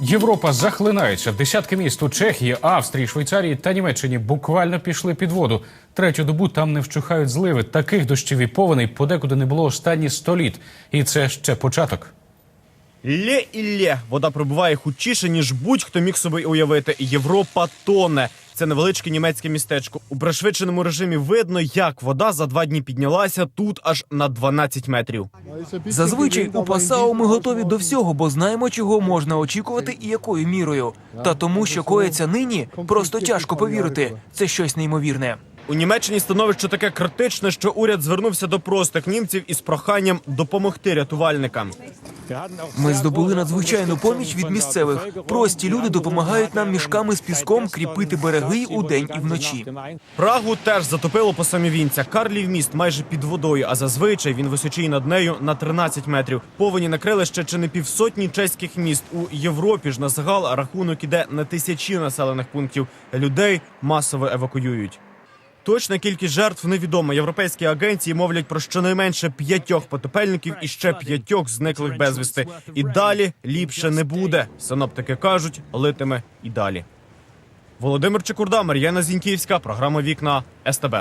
Європа захлинається. Десятки міст у Чехії, Австрії, Швейцарії та Німеччині буквально пішли під воду. Третю добу там не вщухають зливи. Таких дощів і повеней подекуди не було останні сто літ. І це ще початок. Лє і лє. Вода прибуває хутчіше, ніж будь-хто міг собі уявити. Європа тоне. Це невеличке німецьке містечко. У пришвидшеному режимі видно, як вода за два дні піднялася тут аж на 12 метрів. Зазвичай у Пасау ми готові до всього, бо знаємо, чого можна очікувати і якою мірою. Та тому, що коїться нині, просто тяжко повірити. Це щось неймовірне. У Німеччині становище таке критичне, що уряд звернувся до простих німців із проханням допомогти рятувальникам. Ми здобули надзвичайну поміч від місцевих. Прості люди допомагають нам мішками з піском кріпити береги удень і вночі. Прагу теж затопило по самі вінця. Карлів міст майже під водою, а зазвичай він височий над нею на 13 метрів. Повені накрили ще чи не півсотні чеських міст. У Європі ж на загал рахунок іде на тисячі населених пунктів. Людей масово евакуюють. Точна кількість жертв невідома. Європейські агенції мовлять про щонайменше п'ятьох потопельників і ще п'ятьох зниклих безвісти. І далі ліпше не буде. Синоптики кажуть, литиме і далі. Володимир Чекурда, Мар'яна Зіньківська, програма Вікна СТБ.